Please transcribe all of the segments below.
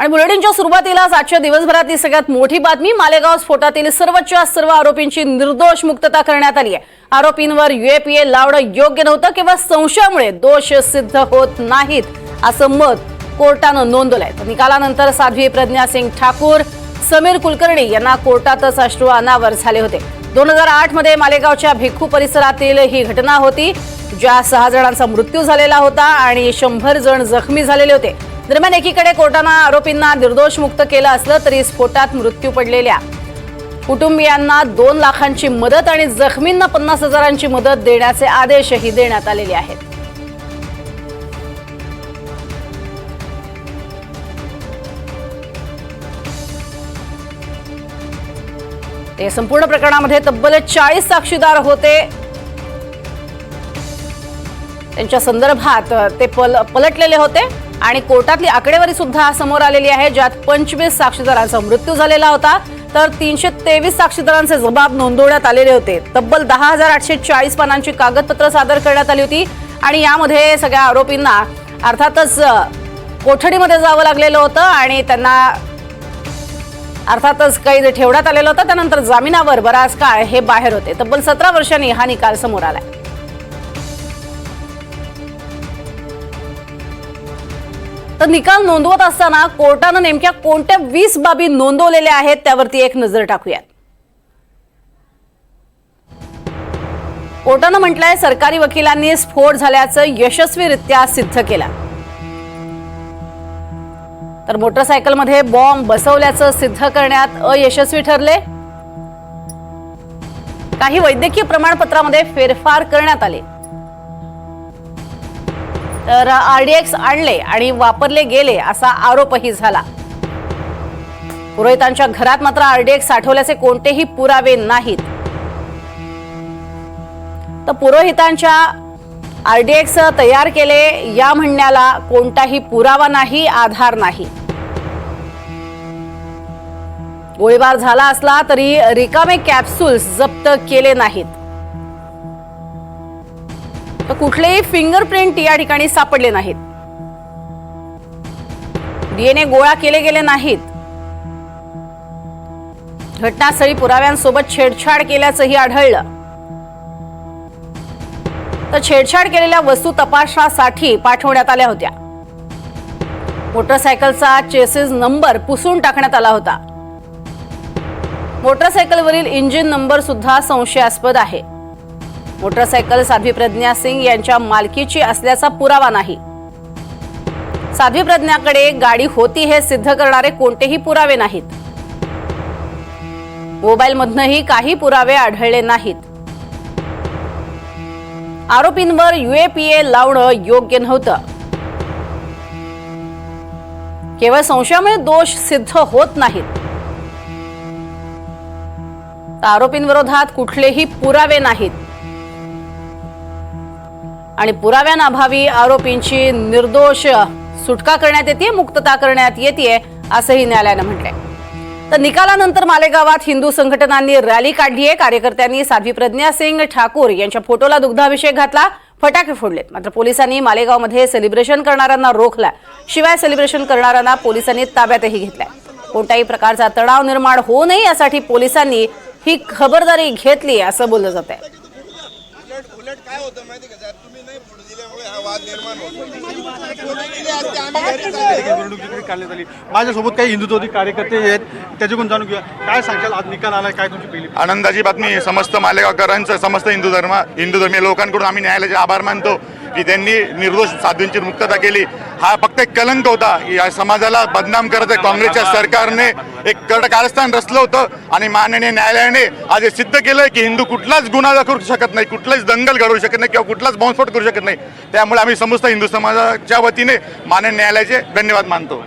आणि बुलेटिनच्या सुरुवातीलाच आजच्या दिवसभरातली सगळ्यात मोठी बातमी मालेगाव स्फोटातील सर्वच्या सर्व आरोपींची निर्दोष मुक्तता करण्यात आली आहे. आरोपींवर युएपीए लावणं योग्य नव्हतं किंवा संशयामुळे दोष सिद्ध होत नाहीत असं मत कोर्टानं नोंदवलंय. तर निकालानंतर साध्वी प्रज्ञा सिंग ठाकूर समीर कुलकर्णी यांना कोर्टातच अश्रू अनावर झाले होते. दोन हजार आठमध्ये मालेगावच्या भिक्खू परिसरातील ही घटना होती ज्या सहा जणांचा मृत्यू झालेला होता आणि शंभर जण जखमी झालेले होते. दरम्यान एकीकडे कोर्टानं आरोपींना निर्दोष मुक्त केलं असलं तरी स्फोटात मृत्यू पडलेल्या कुटुंबियांना दोन लाखांची मदत आणि जखमींना पन्नास हजारांची मदत देण्याचे आदेशही देण्यात आलेले आहेत. ते संपूर्ण प्रकरणामध्ये तब्बल चाळीस साक्षीदार होते. त्यांच्या संदर्भात ते पल पलटलेले होते. आणि कोर्टातली आकडेवारी सुद्धा समोर आलेली आहे ज्यात पंचवीस साक्षीदारांचा मृत्यू झालेला होता. तर तीनशे तेवीस साक्षीदारांचे जबाब नोंदवण्यात आलेले होते. तब्बल दहा हजार आठशे चाळीस पानांची कागदपत्र सादर करण्यात आली होती. आणि यामध्ये सगळ्या आरोपींना अर्थातच कोठडीमध्ये जावं लागलेलं होतं आणि त्यांना अर्थातच कैद ठेवण्यात आलेलं होतं. त्यानंतर जामिनावर बराच काळ हे बाहेर होते. तब्बल सतरा वर्षांनी हा निकाल समोर आलाय. तर निकाल नोंदवत असताना कोर्टानं नेमक्या कोणत्या वीस बाबी नोंदवलेल्या आहेत त्यावरती एक नजर टाकूयात. कोर्टानं म्हटलंय सरकारी वकिलांनी स्फोट झाल्याचं यशस्वीरित्या सिद्ध केलं. तर मोटरसायकलमध्ये बॉम्ब बसवल्याचं सिद्ध करण्यात अयशस्वी ठरले. काही वैद्यकीय प्रमाणपत्रामध्ये फेरफार करण्यात आले. तर आरडीएक्स आणले आणि वापरले गेले असा आरोपही झाला. पुरोहितांच्या घरात मात्र आरडीएक्स साठवल्याचे कोणतेही पुरावे नाहीत. तर पुरोहितांच्या आरडीएक्स तयार केले या म्हणण्याला कोणताही पुरावा नाही आधार नाही. गोळीबार झाला असला तरी रिकामे कॅप्सूल्स जप्त केले नाहीत. तर कुठलेही फिंगरप्रिंट या ठिकाणी सापडले नाहीत. डीएनए गोळा केले गेले नाहीत. घटनास्थळी पुराव्यांसोबत छेडछाड केल्याचंही आढळलं. तर छेडछाड केलेल्या वस्तू तपासण्यासाठी पाठवण्यात आल्या होत्या. मोटरसायकलचा चेसिस नंबर पुसून टाकण्यात आला होता. मोटरसायकलवरील इंजिन नंबर सुद्धा संशयास्पद आहे. मोटरसायकल साध्वी प्रज्ञा सिंग यांच्या मालकीची असल्याचा पुरावा नाही. साध्वी प्रज्ञाकडे गाडी होती हे सिद्ध करणारे कोणतेही पुरावे नाहीत. मोबाईलमधनही काही पुरावे आढळले नाहीत. आरोपींवर युएपीए लावणं योग्य नव्हतं. केवळ संशयामुळे दोष सिद्ध होत नाहीत. तर आरोपींविरोधात कुठलेही पुरावे नाहीत. आणि पुराव्यांअभावी आरोपींची निर्दोष सुटका करण्यात येते मुक्तता करण्यात येते असंही न्यायालयानं म्हटलंय. तर निकालानंतर मालेगावात हिंदू संघटनांनी रॅली काढली आहे कार्यकर्त्यांनी साध्वी प्रज्ञा सिंग ठाकूर यांच्या फोटोला दुग्धाभिषेक घातला फटाके फोडलेत. मात्र पोलिसांनी मालेगावमध्ये सेलिब्रेशन करणाऱ्यांना रोखला शिवाय सेलिब्रेशन करणाऱ्यांना पोलिसांनी ताब्यातही घेतलाय. कोणत्याही प्रकारचा तणाव निर्माण होऊ नये यासाठी पोलिसांनी ही खबरदारी घेतली असं बोललं जात आहे माझ्यासोबत काही हिंदुत्ववादी कार्यकर्ते आहेत त्याच्याकडून जाणून घेऊया काय सांगाल आज निकाल आलाय काय तुमची पहिली आनंदाची बातमी समस्त मालेगावकरांचं समस्त हिंदू धर्म हिंदू धर्मीय लोकांकडून आम्ही न्यायालयाचे आभार मानतो. की त्यांनी निर्दोष साधूंची मुक्तता केली. हा फक्त एक कलंक होता. या समाजाला बदनाम करत काँग्रेसच्या सरकारने एक कड कारस्थान रचलं होतं आणि माननीय न्यायालयाने आज हे सिद्ध केलं की हिंदू कुठलाच गुन्हा करू शकत नाही कुठलाच दंगल घडवू शकत नाही किंवा कुठलाच बॉम्बस्फोट करू शकत नाही. त्यामुळे आम्ही समस्त हिंदू समाजाच्या वतीने माननीय न्यायालयाचे धन्यवाद मानतो.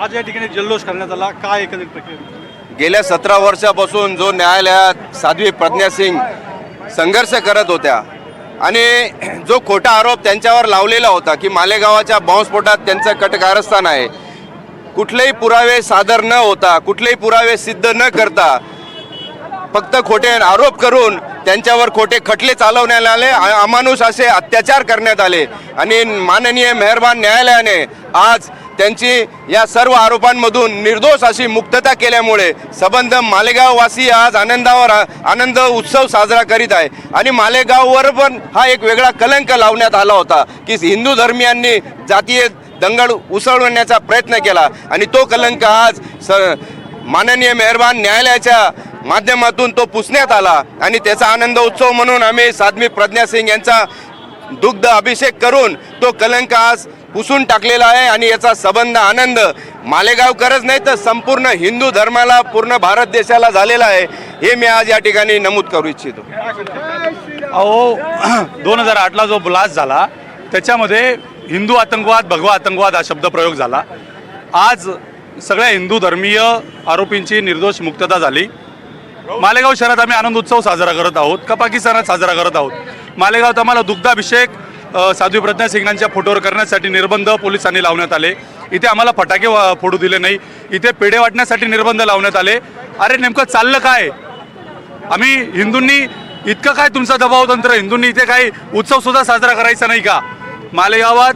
आज या ठिकाणी जल्लोष करण्यात आला. काय एकंदरीत प्रक्रिया गेल्या सतरा वर्षापासून जो न्यायालयात साध्वी प्रज्ञा सिंग संघर्ष करत होत्या आणि जो खोटा आरोप त्यांच्यावर लावलेला होता की मालेगावाच्या बॉम्बस्फोटात त्यांचं कटकारस्थान आहे कुठलेही पुरावे सादर न होता कुठलेही पुरावे सिद्ध न करता फक्त खोटे आरोप करून त्यांच्यावर खोटे खटले चालवण्यात आले अमानुष असे अत्याचार करण्यात आले. आणि माननीय मेहरबान न्यायालयाने आज त्यांची या सर्व आरोपांमधून निर्दोष अशी मुक्तता केल्यामुळे सबंध मालेगाववासी आज आनंदावर आनंद उत्सव साजरा करीत आहे. आणि मालेगाववर पण हा एक वेगळा कलंक लावण्यात आला होता की हिंदू धर्मियांनी जातीय दंगल उसळवण्याचा प्रयत्न केला. आणि तो कलंक आज स माननीय मेहरबान न्यायालयाच्या माध्यमातून तो पुसण्यात आला. आणि त्याचा आनंद उत्सव म्हणून आम्ही साध्वी प्रज्ञा सिंग यांचा दुग्ध अभिषेक करून तो कलंक आज पुसून टाकलेला आहे आणि याचा सबंध आनंद. मालेगावकरच नाही तर संपूर्ण हिंदू धर्माला पूर्ण भारत देशाला झालेला आहे. हे मी आज या ठिकाणी नमूद करू इच्छितो. अहो दोन हजार आठला जो ब्लास्ट झाला त्याच्यामध्ये हिंदू आतंकवाद भगवा आतंकवाद हा शब्दप्रयोग झाला. आज सगळ्या हिंदू धर्मीय आरोपींची निर्दोष मुक्तता झाली. मालेगाव शहरात आम्ही आनंद उत्सव साजरा करत आहोत का पाकिस्तानात साजरा करत आहोत. मालेगावात आम्हाला दुग्धाभिषेक साध्वी प्रज्ञा सिंगांच्या फोटोवर करण्यासाठी निर्बंध पोलिसांनी लावण्यात आले. इथे आम्हाला फटाके फोडू दिले नाही. इथे पेढे वाटण्यासाठी निर्बंध लावण्यात आले. अरे नेमकं चाललं काय? आम्ही हिंदूंनी इतकं काय तुमचा दबाव तंत्र? हिंदूंनी इथे काही उत्सवसुद्धा साजरा करायचा नाही का? मालेगावात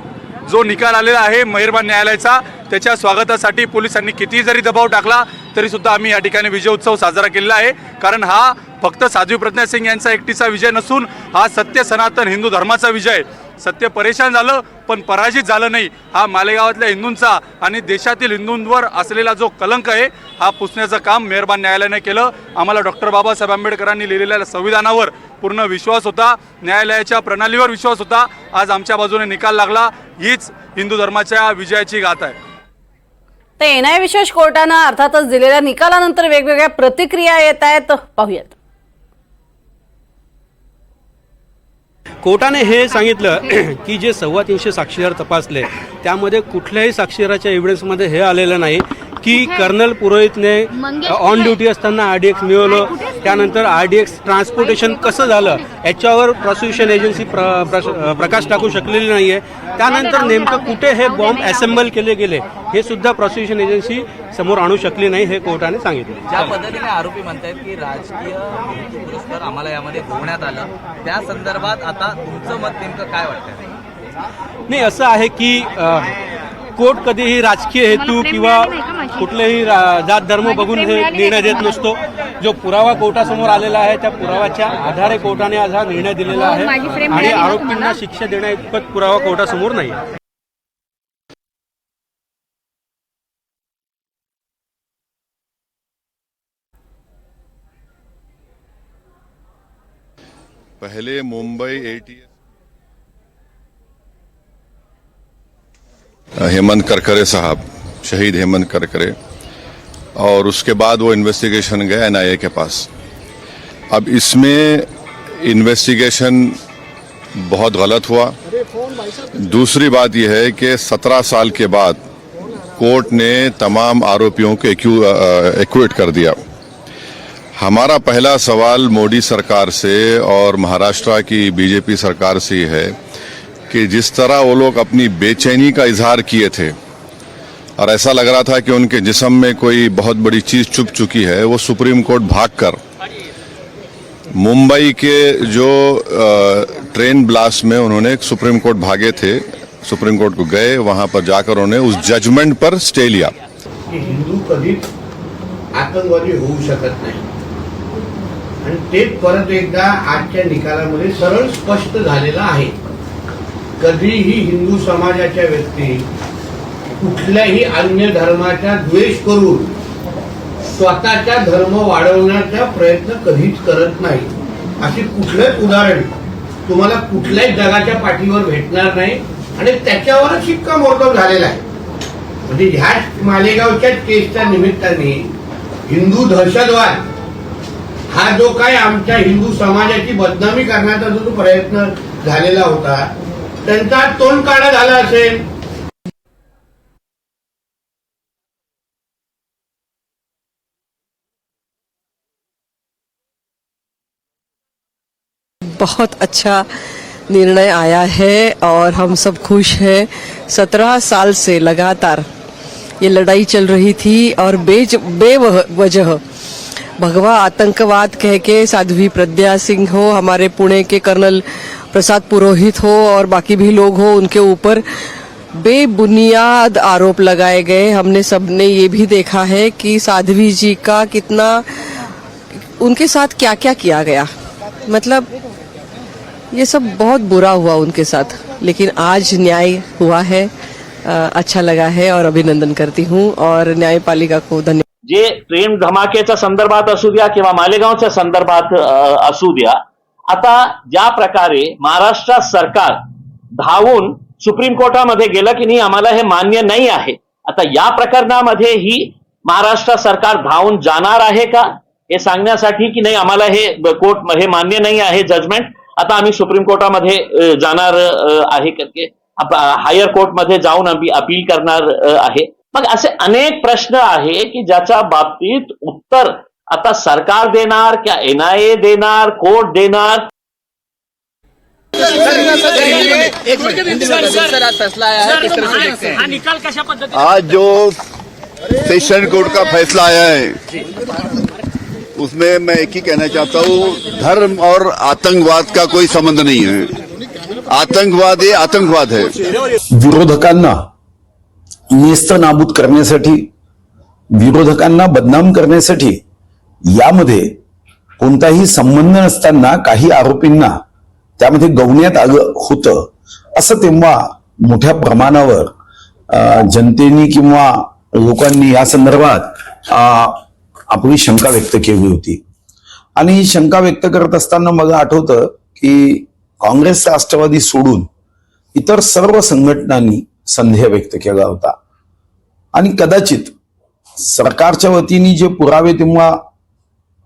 जो निकाल आलेला आहे मेहरबान न्यायालयाचा त्याच्या स्वागतासाठी पोलिसांनी कितीही जरी दबाव टाकला तरीसुद्धा आम्ही या ठिकाणी विजय उत्सव साजरा केलेला आहे. कारण हा फक्त साध्वी प्रज्ञा सिंग यांचा एकटीचा विजय नसून हा सत्य सनातन हिंदू धर्माचा विजय आहे. सत्य परेशान झालं पण पराजित झालं नाही. हा मालेगावातल्या हिंदूंचा आणि देशातील हिंदूंवर असलेला जो कलंक आहे हा पुसण्याचं काम मेहरबान न्यायालयाने केलं. आम्हाला डॉक्टर बाबासाहेब आंबेडकरांनी लिहिलेल्या संविधानावर पूर्ण विश्वास होता न्यायालयाच्या प्रणालीवर विश्वास होता. आज आमच्या बाजूने निकाल लागला हीच हिंदू धर्माच्या विजयाची गाथ आहे. तर एनआय विशेष कोर्टानं अर्थातच दिलेल्या निकालानंतर वेगवेगळ्या प्रतिक्रिया येत आहेत. पाहूयात. कोर्टाने हे सांगितलं की जे सव्वा तीनशे साक्षीदार तपासले त्यामध्ये कुठल्याही साक्षीदाराच्या एव्हिडन्समध्ये हे आलेलं नाही की कर्नल पुरोहितने ऑन ड्युटी असताना आर डी एक्स मिळवलं त्यानंतर आर डी एक्स ट्रान्सपोर्टेशन कसं झालं याच्यावर प्रॉसिक्युशन एजन्सी प्र, प्र, प्रकाश टाकू शकलेली नाही आहे त्यानंतर नेमकं कुठे हे बॉम्ब असेंबल केले गेले हे सुद्धा प्रॉसिक्युशन एजन्सी समोर आणू शकली नाही हे कोर्टाने सांगितलं. ज्या पद्धतीने आरोपी म्हणतायत की राजकीय पुरस्कार आम्हाला यामध्ये घोळण्यात आलं त्या संदर्भात आता तुमचं मत नेमकं काय वाटतं नाही असं आहे की कोर्ट कधीही राजकीय हेतू किंवा कुठलेही जात धर्म बघून हे निर्णय देत नसतो. जो पुरावा कोर्टासमोर आलेला आहे त्या पुराव्याच्या आधारे कोर्टाने आज हा निर्णय दिलेला आहे. आणि आरोपींना शिक्षा देण्या इतपत पुरावा कोर्टासमोर नाही. पहले मुंबई एटी हेमंत करकरे साहब शहीद हेमंत करकरे और उसके बाद वो इन्वेस्टिगेशन गया एनआईए के पास। अब इसमें इन्वेस्टिगेशन बहुत गलत हुआ। दूसरी बात यह है कि सत्रह साल के बाद कोर्ट ने तमाम आरोपियों को एक्विट कर दिया। हमारा पहला सवाल मोदी सरकार से और महाराष्ट्र की बीजेपी सरकार से है कि जिस तरह वो लोग अपनी बेचैनी का इजहार किए थे और ऐसा लग रहा था कि उनके जिसम में कोई बहुत बड़ी चीज़ चुप चुकी है, वो सुप्रीम कोर्ट भागकर। मुंबई के जो ट्रेन ब्लास्ट में उन्होंने सुप्रीम कोर्ट भागे थे, सुप्रीम कोर्ट को गए, वहाँ पर जाकर उन्होंने उस जजमेंट पर स्टे लिया। हिंदू कधीच आतंकवादी होऊ शकत स्पष्ट झालेलं आहे. हिंदू समाजाच्या व्यक्ती कुठल्याही अन्य धर्माचा द्वेष करून स्वतःचा धर्म वाढवण्याचा प्रयत्न कधीच करत नाही. अशी कुठलंच उदाहरण तुम्हाला कुठल्याही जगाच्या पाठीवर भेटणार नाही आणि त्याच्यावरच शिक्कामोर्तब झालेला आहे. म्हणजे ह्या मालेगावच्या केसच्या निमित्ताने हिंदू दहशतवाद हा जो काय आमच्या हिंदू समाजाची बदनामी करण्याचा जो प्रयत्न झालेला होता त्यांचा तोंड काढा झाला असेल. बहुत अच्छा निर्णय आया है और हम सब खुश हैं। सत्रह साल से लगातार ये लड़ाई चल रही थी और बेज बेवजह भगवा आतंकवाद कह के साध्वी प्रज्ञा सिंह हो, हमारे पुणे के कर्नल प्रसाद पुरोहित हो और बाकी भी लोग हो, उनके ऊपर बेबुनियाद आरोप लगाए गए। हमने सबने ये भी देखा है कि साध्वी जी का कितना, उनके साथ क्या क्या किया गया? मतलब ये सब बहुत बुरा हुआ उनके साथ लेकिन आज न्याय हुआ है अ, अच्छा लगा है और अभिनंदन करती हूँ और न्यायपालिका को धन्यवाद जे ट्रेन धमाक्याच्या संदर्भात असू द्या किंवा मालेगावच्या संदर्भात असू द्या आता ज्या प्रकारे महाराष्ट्र सरकार धावून सुप्रीम कोर्टामध्ये गेलं की नाही आम्हाला हे मान्य नाही आहे. आता या प्रकरणामध्ये ही महाराष्ट्र सरकार धावून जाणार आहे का हे सांगण्यासाठी की नाही आम्हाला हे कोर्ट हे मान्य नाही आहे जजमेंट. आता आम्ही सुप्रीम कोर्टामध्ये जाणार आहे करके हायर कोर्टमध्ये जाऊन आम्ही अपील करणार आहे. मग असे अनेक प्रश्न आहे की ज्याच्या बाबतीत उत्तर आता सरकार देणार किंवा एनआयए देणार कोर्ट देणार? आज जो सेशन कोर्ट का फैसला आया है उसमें मैं एक ही कहना चाहता हूँ धर्म और आतंकवाद का कोई संबंध नहीं है। आतंकवाद ये आतंकवाद है। विरोधकांना नेस्त नाबूद करण्यासाठी विरोधकांना बदनाम करण्यासाठी यामध्ये कोणताही संबंध नसताना काही आरोपींना त्यामध्ये गवण्यात आलं होतं. असं तेव्हा मोठ्या प्रमाणावर अं, किंवा लोकांनी या संदर्भात आपली शंका व्यक्त केली होती. आणि ही शंका व्यक्त करत असताना मला आठवतं की काँग्रेस राष्ट्रवादी सोडून इतर सर्व संघटनांनी संदेह व्यक्त केला होता. आणि कदाचित सरकारच्या वतीने जे पुरावे तेव्हा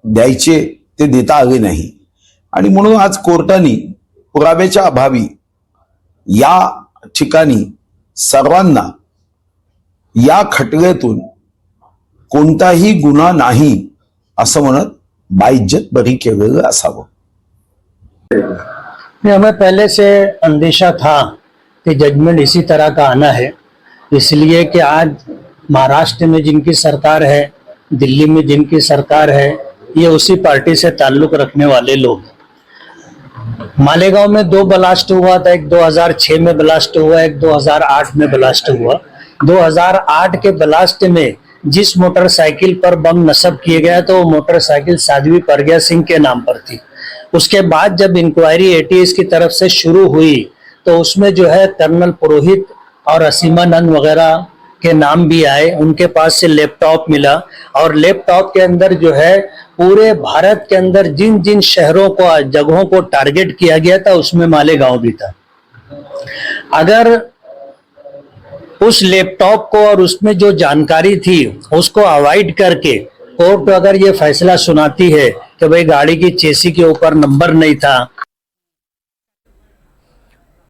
द्यायचे ते देता आले नाही. आणि म्हणून आज कोर्टाने पुराव्याच्या अभावी या ठिकाणी सर्वांना या खटल्यातून कोणताही गुन्हा नाही, असं म्हणत बाइज्जत बरी केलेलं असावं. हमें पहले से अंदेशा था कि जजमेंट इसी तरह का आना है. इसलिए कि आज महाराष्ट्र में जिनकी सरकार है, दिल्ली में जिनकी सरकार है, ये उसी पार्टी से ताल्लुक रखने वाले लोग मालेगांव में दो ब्लास्ट हुआ था, एक 2006 में ब्लास्ट हुआ, एक 2008 में ब्लास्ट हुआ. 2008 के ब्लास्ट में जिस मोटरसाइकिल पर बम नस्ब किए गया तो वो मोटरसाइकिल साध्वी प्रज्ञा सिंह के नाम पर थी। उसके बाद जब इंक्वायरी एटीएस की तरफ़ से शुरू हुई तो उसमें जो है कर्नल पुरोहित और असीमानंद वगैरह के नाम भी आए। उनके पास से लैपटॉप मिला और लैपटॉप के अंदर जो है पूरे भारत के अंदर जिन जिन शहरों को, जगहों को टारगेट किया गया था, उसमें मालेगांव भी था। अगर उस लैपटॉप को और उसमें जो जानकारी थी उसको अवॉइड करके कोर्ट अगर ये फैसला सुनाती है कि भाई गाड़ी की चेसी के ऊपर नंबर नहीं था